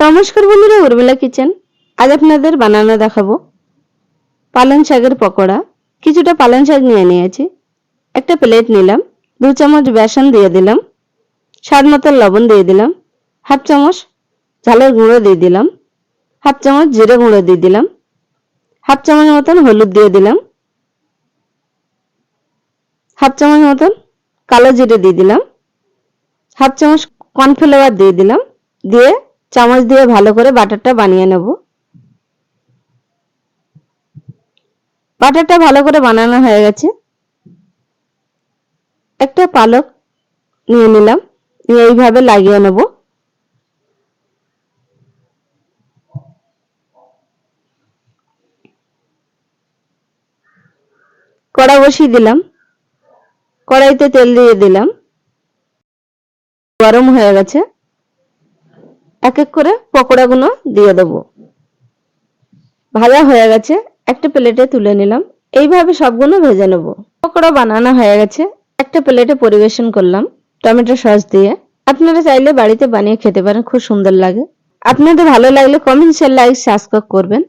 নমস্কার বন্ধুরা, উর্মিলা কিচেন। আজ আপনাদের বানানো দেখাবো পালং শাকের পকোড়া। কিছুটা পালং শাক নিয়ে নিয়েছি। একটা প্লেট নিলাম, দু চামচ বেসন দিয়ে দিলাম, স্বাদ মতো লবণ দিয়ে দিলাম, হাফ চামচ ঝালের গুঁড়ো দিয়ে দিলাম, হাফ চামচ জিরে গুঁড়ো দিয়ে দিলাম, হাফ চামচ মতন হলুদ দিয়ে দিলাম, হাফ চামচ মতন কালো জিরে দিয়ে দিলাম, হাফ চামচ কর্নফ্লাওয়ার দিয়ে দিলাম, দিয়ে চামচ দিয়ে ভালো করে বাটারটা বানিয়ে নেব। বাটারটা ভালো করে বানানো হয়ে গেছে। একটা পালক নিয়ে নিলাম, নিয়ে এইভাবে লাগিয়ে নেব। কড়া বসিয়ে দিলাম। কড়াইতে তেল দিয়ে দিলাম। গরম হয়ে গেছে। এক এক করে পকোড়াগুলো দিয়ে দেব। ভাজা হয়ে গেছে, একটা প্লেটে তুলে নিলাম। এইভাবে সবগুলো ভেজে নেব। পকোড়া বানানো হয়ে গেছে, একটা প্লেটে পরিবেশন করলাম টমেটো সস দিয়ে। আপনারা চাইলে বাড়িতে বানিয়ে খেতে পারেন, খুব সুন্দর লাগে। আপনাদের ভালো লাগলে কমেন্ট শেয়ার লাইক সাবস্ক্রাইব করবেন।